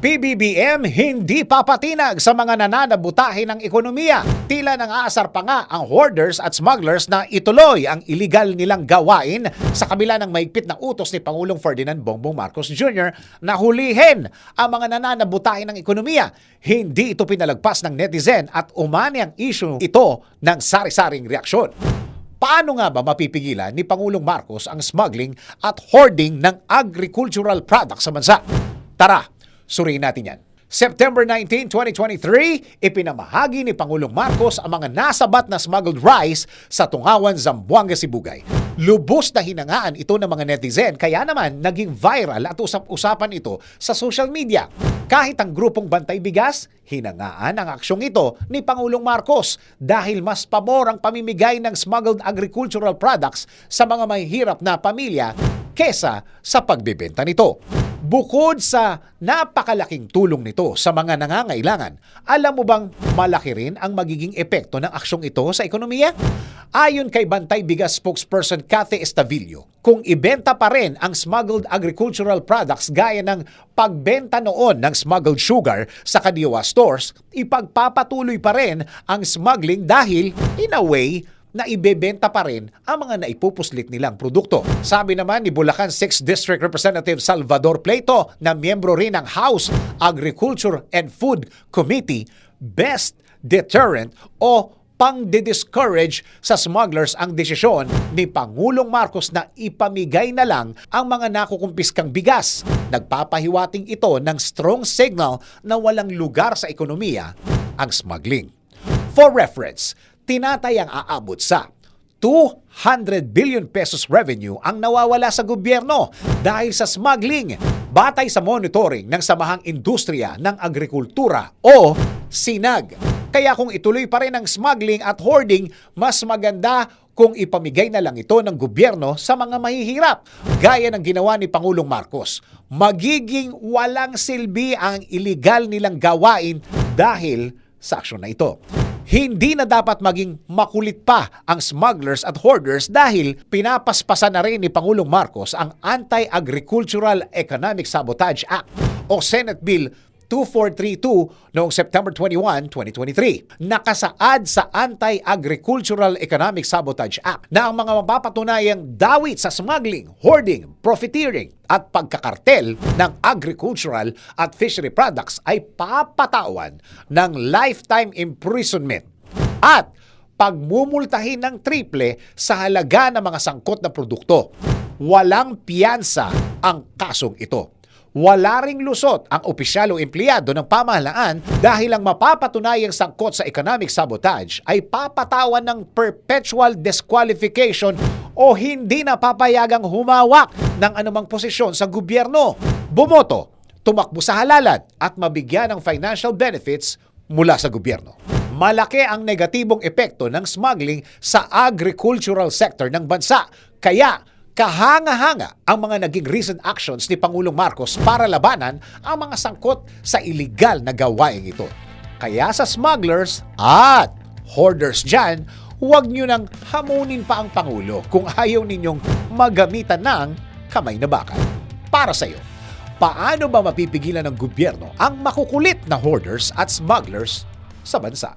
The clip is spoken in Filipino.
PBBM hindi papatinag sa mga nananabutahe ng ekonomiya. Tila nang aasar pa nga ang hoarders at smugglers na ituloy ang illegal nilang gawain sa kabila ng maigpit na utos ni Pangulong Ferdinand Bongbong Marcos Jr. na hulihin ang mga nananabutahe ng ekonomiya. Hindi ito pinalagpas ng netizen at umani ang issue ito ng sari-saring reaksyon. Paano nga ba mapipigilan ni Pangulong Marcos ang smuggling at hoarding ng agricultural products sa bansa? Tara, suriin natin yan. September 19, 2023, ipinamahagi ni Pangulong Marcos ang mga nasabat na smuggled rice sa Tungawan, Zamboanga, Sibugay. Lubos na hinangaan ito ng mga netizen kaya naman naging viral at usap-usapan ito sa social media. Kahit ang grupong Bantay Bigas, hinangaan ang aksyong ito ni Pangulong Marcos dahil mas pabor ang pamimigay ng smuggled agricultural products sa mga mahihirap na pamilya kesa sa pagbebenta nito. Bukod sa napakalaking tulong nito sa mga nangangailangan, alam mo bang malaki rin ang magiging epekto ng aksyong ito sa ekonomiya? Ayon kay Bantay Bigas spokesperson Cathy Estavillo, kung ibenta pa rin ang smuggled agricultural products gaya ng pagbenta noon ng smuggled sugar sa kadiwa stores, ipagpapatuloy pa rin ang smuggling dahil, in a way, na ibebenta pa rin ang mga naipupuslit nilang produkto. Sabi naman ni Bulacan 6th District Representative Salvador Pleito na miyembro rin ng House Agriculture and Food Committee, best deterrent o pang-discourage sa smugglers ang desisyon ni Pangulong Marcos na ipamigay na lang ang mga nakukumpiskang bigas. Nagpapahiwating ito ng strong signal na walang lugar sa ekonomiya ang smuggling. For reference, tinatayang aabot sa 200 billion pesos revenue ang nawawala sa gobyerno dahil sa smuggling batay sa monitoring ng Samahang Industriya ng Agrikultura o SINAG. Kaya kung ituloy pa rin ang smuggling at hoarding, mas maganda kung ipamigay na lang ito ng gobyerno sa mga mahihirap, gaya ng ginawa ni Pangulong Marcos. Magiging walang silbi ang iligal nilang gawain dahil sa aksyon na ito. Hindi na dapat maging makulit pa ang smugglers at hoarders dahil pinapaspasan na rin ni Pangulong Marcos ang Anti-Agricultural Economic Sabotage Act o Senate Bill 2432 noong September 21, 2023. Nakasaad sa Anti-Agricultural Economic Sabotage Act na ang mga mapapatunayang dawit sa smuggling, hoarding, profiteering at pagkakartel ng agricultural at fishery products ay papatawan ng lifetime imprisonment at pagmumultahin ng triple sa halaga ng mga sangkot na produkto. Walang piyansa ang kasong ito. Wala ring lusot ang opisyal o empleyado ng pamahalaan dahil ang mapapatunayang sangkot sa economic sabotage ay papatawan ng perpetual disqualification o hindi na papayagang humawak ng anumang posisyon sa gobyerno. Bumoto, tumakbo sa halalan at mabigyan ng financial benefits mula sa gobyerno. Malaki ang negatibong epekto ng smuggling sa agricultural sector ng bansa. Kaya kahanga-hanga ang mga naging recent actions ni Pangulong Marcos para labanan ang mga sangkot sa iligal na gawain ito. Kaya sa smugglers at hoarders dyan, huwag nyo nang hamunin pa ang Pangulo kung ayaw ninyong magamitan ng kamay na bakal. Para sa'yo, paano ba mapipigilan ng gobyerno ang makukulit na hoarders at smugglers sa bansa?